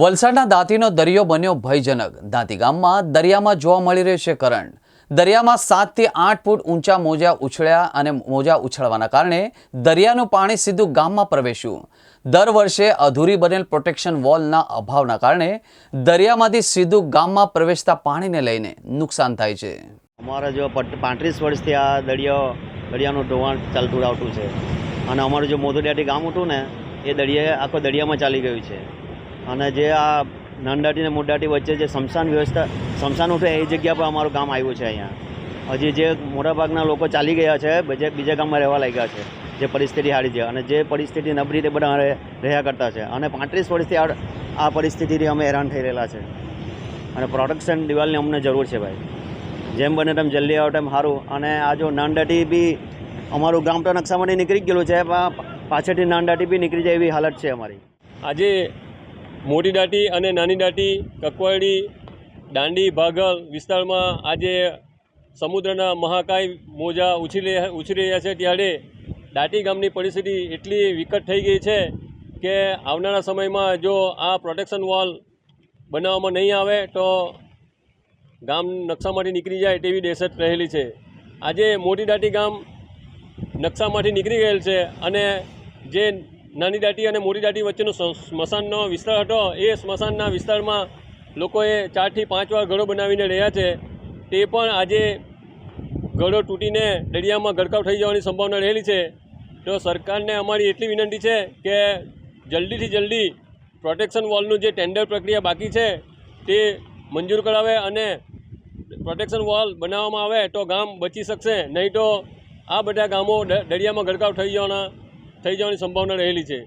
વલસાડના દાંતીનો દરિયો બન્યો ભયજનક. દાંતી ગામમાં દરિયામાં જોવા મળી રહ્યો છે કરંટ. દરિયામાં સાતથી આઠ ફૂટ ઊંચા મોજા ઉછળ્યા અને મોજા ઉછળવાના કારણે દરિયાનું પાણી સીધું ગામમાં પ્રવેશ્યું. દર વર્ષે અધૂરી બનેલ પ્રોટેક્શન વોલના અભાવના કારણે દરિયામાંથી સીધું ગામમાં પ્રવેશતા પાણીને લઈને નુકસાન થાય છે. અમારા જો પાંત્રીસ વર્ષથી આ દરિયો, દરિયાનું ધોવાણ ચાલતું આવતું છે. અને અમારું જો મોદોડિયાટી ગામ હતું ને, એ દરિયા આખો દરિયામાં ચાલી ગયું છે. અને જે આ નાનદાટી અને મોડાટી વચ્ચે જે સ્મશાન વ્યવસ્થા સ્મશાન ઉઠે એ જગ્યા પર અમારું ગામ આવ્યું છે અહીંયા. હજી જે મોટાભાગના લોકો ચાલી ગયા છે, બીજા બીજા ગામમાં રહેવા લાગ્યા છે, જે પરિસ્થિતિ સારી છે. અને જે પરિસ્થિતિ નબળી તે બધા રહ્યા કરતા છે. અને પાંત્રીસ વર્ષથી આ પરિસ્થિતિથી અમે હેરાન થઈ રહેલા છે. અને પ્રોટેક્શન દિવાલની અમને જરૂર છે ભાઈ. જેમ બને તેમ જલ્દી આવે, તેમ સારું અને આ જો નાનદાટી બી અમારું ગામ તો નકશામાંથી નીકળી ગયેલું છે પાછળથી નાનદાટી બી નીકળી જાય એવી હાલત છે અમારી. આજે મોટી દાંટી અને નાની દાંટી કકવાડી દાંડી, ભાગલ વિસ્તારમાં આજે સમુદ્રના મહાકાય મોજા ઉછી ઉછરી ઉછળી રહ્યા છે. ત્યારે દાંટી ગામની પરિસ્થિતિ એટલી વિકટ થઈ ગઈ છે કે આવનારા સમયમાં જો આ પ્રોટેક્શન વોલ બનાવવામાં નહીં આવે, તો ગામ નકશામાંથી નીકળી જાય તેવી દહેશત રહેલી છે. આજે મોટી દાંટી ગામ નકશામાંથી નીકળી ગયેલ છે અને જે નાની દાટી અને મોટી દાટી વચ્ચેનો સ્મશાનનો વિસ્તાર હતો. એ સ્મશાનના વિસ્તારમાં લોકોએ ચારથી પાંચ વાર ઘરો બનાવીને રહ્યા છે. તે પણ આજે ઘરો તૂટીને દરિયામાં ગરકાવ થઈ જવાની સંભાવના રહેલી છે. તો સરકારને અમારી એટલી વિનંતી છે કે જલ્દીથી જલ્દી પ્રોટેક્શન વોલનું જે ટેન્ડર પ્રક્રિયા બાકી છે તે મંજૂર કરાવે અને પ્રોટેક્શન વોલ બનાવવામાં આવે તો ગામ બચી શકશે. નહીં તો આ બધા ગામો દરિયામાં ગરકાવ થઈ જવાના થઈ જવાની સંભાવના રહેલી છે.